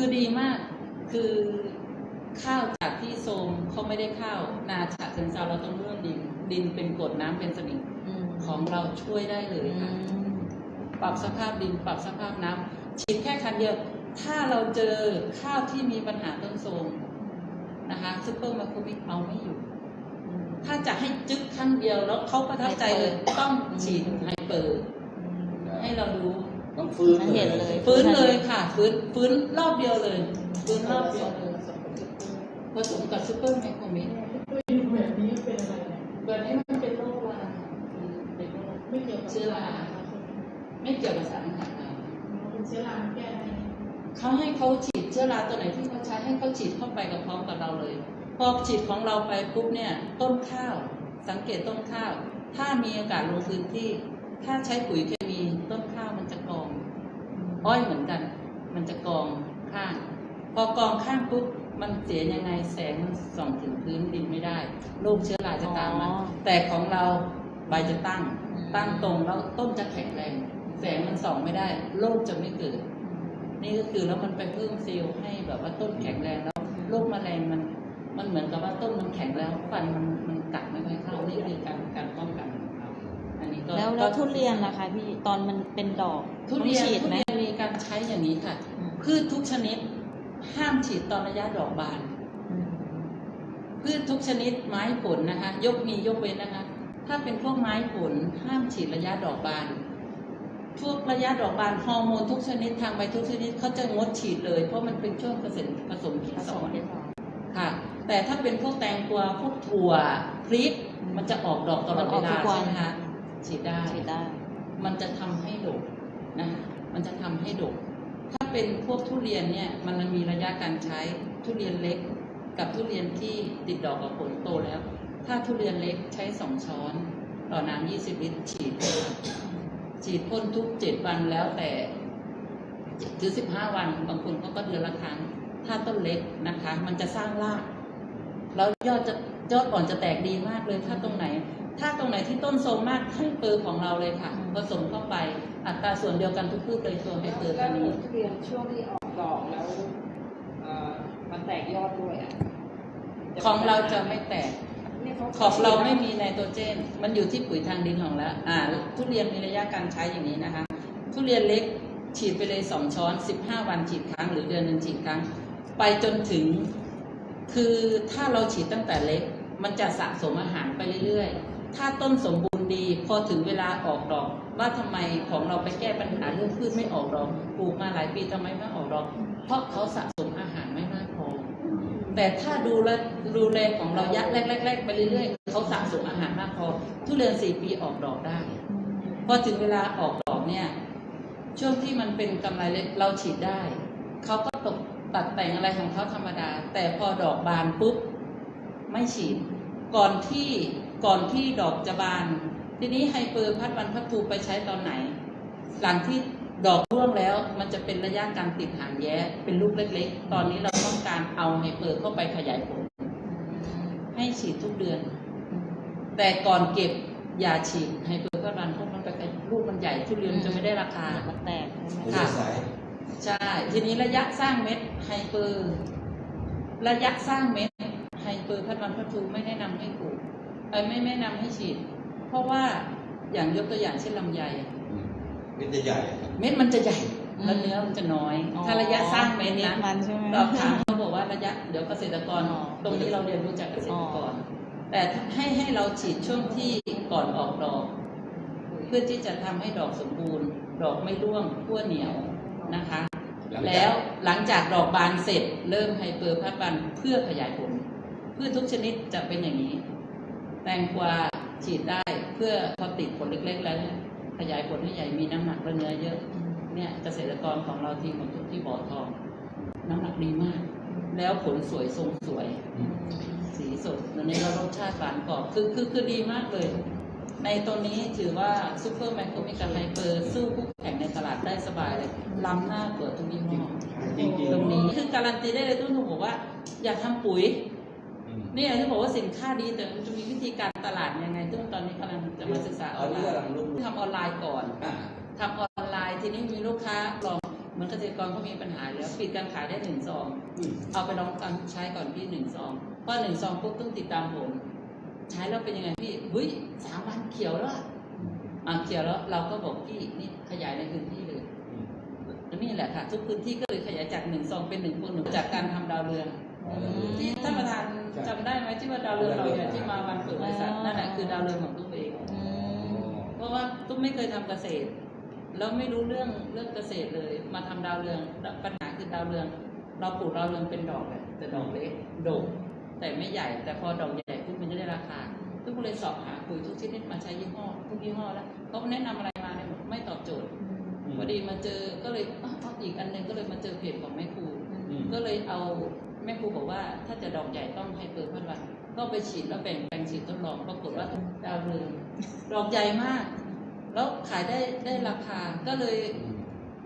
คือดีมาก คือข้าวจากที่โซมเขาไม่ได้ข้าวนาฉะเชิงเซาเราต้องเรื่องดิน ดินเป็นกรดน้ำเป็นสนิมอืมของเราช่วยได้เลยอืค่ะมปรับสภาพดินปรับสภาพน้ำฉีดแค่คันเดียว ถ้าเราเจอข้าวที่มีปัญหาต้นโทรมนะคะซุปเปอร์มาโครบิกเอาไม่อยู่ ถ้าจะให้จึ๊กครั้งเดียวแล้วเขาประทับใจเลยต้องฉีดไฮเปอร์ ให้เรารู้ ต้องฟื้นเห็นเลย ฟื้นเลยค่ะ ฟื้นฟื้นรอบเดียวเลย ฟื้นรอบเดียวเลยผสมกับซุปเปอร์ไมโครมิแบบนี้เป็นอะไรเนี่ยแบบนี้มันเป็นโรคราเป็นโรคไม่เกี่ยวกับเชื้อราไม่เกี่ยวกับสารอาหารเราเป็นเชื้อราแก้ได้เขาให้เขาฉีดเชื้อราตัวไหนที่เขาใช้ให้เขาฉีดเข้าไปกับพร้อมกับเราเลย พอฉีดของเราไปปุ๊บเนี่ยต้นข้าว สังเกตต้นข้าว ถ้ามีอากาศลงพื้นที่ ถ้าใช้ปุ๋ยเคมีต้นข้าวมันจะกอง อ้อยเหมือนกัน มันจะกองข้าง พอกองข้างปุ๊บมันเสียยังไงแสงมันส่องถึงพื้นดินไม่ได้โรคเชื้อราจะตามมาอ๋อแต่ของเราใบจะตั้งอืมตั้งตรงแล้วต้นจะแข็งแรง แสงมันส่องไม่ได้โรคจะไม่เกิด นี่ก็คือแล้วมันไปเพิ่มเซลล์ให้แบบว่าต้นแข็งแรงแล้วโรคแมลงมัน มันเหมือนกับว่าต้นมันแข็งแล้วฟันมันมันกัดไม่ค่อยเข้า แล้วแล้วทุเรียนล่ะคะพี่ตอนมันเป็นดอกทุเรียนต้องฉีดทุไหมเรียนมีการใช้อย่างนี้ค่ะอืมพืชทุกชนิด ห้ามฉีดตอนระยะดอกบานอืมพืชทุกชนิดไม้ผลนะคะ ยกมียกเว้นนะคะ ถ้าเป็นพวกไม้ผลห้ามฉีดระยะดอกบานพวกระยะดอกบานฮอร์โมนทุกชนิดทางใบทุกชนิดเขาจะงดฉีดเลย เพราะมันเป็นช่วงผสมผสมเกผสสมรที่สองค่ะ แต่ถ้าเป็นพวกแตงกวาพวกถั่วพริกมันจะออกดอกตลอดเวลาใช่ไหมคะ ฉีดได้ฉีดได้ มันจะทำให้ดกนะคะมันจะทำให้ดก ถ้าเป็นพวกทุเรียนเนี่ยมันมีระยะการใช้ทุเรียนเล็ก กับทุเรียนที่ติดดอกกับผลโตแล้ว ถ้าทุเรียนเล็กใช้สองช้อน ต่อน้ำยี่สิบลิตรฉีด ฉีดพ่นทุกเจ็ดวันแล้วแต่ถึงสิบห้าวันบางคนเขาก็เดือนละครั้ง ถ้าต้นเล็กนะคะ มันจะสร้างรากแล้วยอดจะยอดอ่อนจะแตกดีมากเลย ถ้าตรงไหน ถ้าตรงไหนที่ต้นโทรมมากให้เปอร์ของเราเลยค่ะอืมผสมเข้าไปอัตราส่วนเดียวกันทุกพืชเลยตัวให้เปอร์แล้ตัววนี้ทุเรียนช่วงที่ออกดอกแล้วเอ่อมันแตกยอดด้วยอะของเราจะไม่แตกนี่ขของเราไม่มีไนโตรเจน มันอยู่ที่ปุ๋ยทางดินของแล้วอ่า ทุเรียนมีระยะการใช้อย่างนี้นะคะ ทุเรียนเล็กฉีดไปเลยสองช้อนสิบห้าวันฉีดครั้งหรือเดือนหนึ่งฉีดครั้ง ไปจนถึง คือถ้าเราฉีดตั้งแต่เล็ก มันจะสะสมอาหารไปเรื่อยๆ ถ้าต้นสมบูรณ์ดีพอถึงเวลาออกดอก ว่าทำไมของเราไปแก้ปัญหาเรื่องพืชไม่ออกดอกปลูกมาหลายปีทำไมไม่ออกดอก เพราะเขาสะสมอาหารไม่มากพอแต่ถ้าดูแลดูแลของเรายักแรกๆไปเรื่อยๆเขาสะสมอาหารมากพอ ทุเรียนสี่ปีออกดอกได้ พอถึงเวลาออกดอกเนี่ยช่วงที่มันเป็นกำไรเล็กเราฉีดได้เขาก็ตกตัดแต่งอะไรของเขาธรรมดา แต่พอดอกบานปุ๊บไม่ฉีด ก่อนที่ ก่อนที่ดอกจะบาน ทีนี้ไฮเปอร์พัดวันพัดทูไปใช้ตอนไหน หลังที่ดอกร่วงแล้วมันจะเป็นระยะการติดหางแย้เป็นลูกเล็ก ๆ ตอนนี้เราต้องการเอาไฮเปอร์เข้าไปขยายผล ให้ฉีดทุกเดือน แต่ก่อนเก็บอย่าฉีดไฮเปอร์พัดวันเพราะมันไปลูกมันใหญ่ทุเรียนจะไม่ได้ราคามันแตกใช่ไหมไม่ค่ะได้ใส่ใช่ ทีนี้ระยะสร้างเม็ดไฮเปอร์ ระยะสร้างเม็ดไฮเปอร์พัดวันพัดทูไม่แนะนำให้ปลูกเอ้ย ไม่ไม่แนะนำให้ฉีด เพราะว่าอย่างยกตัวอย่างเช่นลำไยอืมเม็ดจะใหญ่ เม็ดมันจะใหญ่แล้วเนื้อมันจะน้อย ถ้าระยะสร้างเม็ดเม็ดนะมันใช่ไหมเราถามเขาบอกว่าระยะเดี๋ยวเกษตรกรอ๋อตรงนี้เราเรียนรู้จากเกษตรกรอ๋อแต่ให้ให้เราฉีดช่วงที่ก่อนออกดอก เพื่อที่จะทำให้ดอกสมบูรณ์ ดอกไม่ร่วงขั้วเหนียวนะคะหลังจากแล้วหลังจากดอกบานเสร็จ เริ่มไฮเปอร์พัดบันเพื่อขยายผลพืชทุกชนิดจะเป็นอย่างนี้แตงกวาฉีดได้เพื่อพอติดผลเล็ก ๆ แล้วเนี่ยขยายผลให้ใหญ่มีน้ำหนักและเนื้อเยอะ เนี่ยเกษตรกรของเราทีมของทุกที่บ่อทอง น้ำหนักดีมาก แล้วผลสวยทรงสวยอืมสีสดตัวนี้เรารสชาติหวานกรอบคือคือคือดีมากเลย ในตัวนี้ถือว่าซูเปอร์แมคโครมิกาไฮเปอร์สู้คู่แข่งในตลาดได้สบายเลยล้ำหน้ากว่าทุกยี่ห้อจริงๆตรงนี้คือการันตีได้เลยทุกคนบอกว่า อยากทำปุ๋ยอืม เนี่ยที่บอกว่าสินค้าดีแต่มันจะมีวิธีการตลาดยังไงซึ่งตอนนี้กำลังจะมาศึกษาอตออนนไลนี้น์กำลังรุ่งทำออนไลน์ก่อนอ่าทำออนไลน์ทีนี้มีลูกค้าลองเหมือนเกษตรกรเขามีปัญหาอยู่แล้วปิดการขายได้หนึ่งซองอืมเอาไปลองกันใช้ก่อนพี่หนึ่งซองพอหนึ่งซองปุ๊บต้องติดตามผลใช้แล้วเป็นยังไงพี่เฮ้ยสามวันเขียวแล้วอะอะเขียวแล้วเราก็บอกพี่นี่ขยายในพื้นที่เลยอืมแล้วนี่แหละค่ะ ทุกพื้นที่ก็เลยขยายจากหนึ่งซองเป็นหนึ่งคนหนึ่งจากการทำดาวเรืองอ๋อ ที่ท่านประธานจำได้ไหมที่ว่าดาวเรืองเราเนี่ยที่มาวันเปิดบริษัทนั่นแหละคือดาวเรืองของตุ้มเองอืมเพราะว่าตุ้มไม่เคยทำเกษตร แล้วไม่รู้เรื่องเรื่องเกษตรเลย มาทำดาวเรืองปัญหาคือดาวเรือง เราปลูกดาวเรืองเป็นดอกแหละแต่ดอกเล็กดกแต่ไม่ใหญ่ แต่พอดอกใหญ่ปุ๊บมันจะได้ราคาตุ้มก็เลยสอบหาปุ๋ยทุกชนิดมาใช้ยี่ห้อทุกยี่ห้อแล้วเขาแนะนำอะไรมาเนี่ยไม่ตอบโจทย์อืมพอดีมาเจอก็เลยอ้าวเอาอีกอันหนึงก็เลยมาเจอเพจของแม่ครูอืมก็เลยเอาแม่ครูบอกว่าถ้าจะดอกใหญ่ต้องให้เปิดพันวันก็ไปฉีดแล้วแบ่งแปลงฉีดทดลองปรากฏว่าดาวเรืองดอกใหญ่มาก แล้วขายได้ได้ราคาก็เลย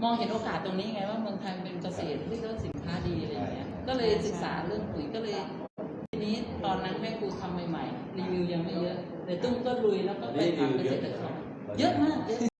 มองเห็นโอกาสตรงนี้ไงว่าเมืองไทยมันเป็นเกษตรที่ก็สินค้าดีอะไรอย่างเงี้ยก็เลยศึกษาเรื่องปุ๋ยก็เลย ทีนี้ตอนนั้นแม่ครูทำใหม่ๆรีวิวยังไม่เยอะแต่ตุ้มก็ลุยแล้วก็ไปถามเกษตรกรเยอะ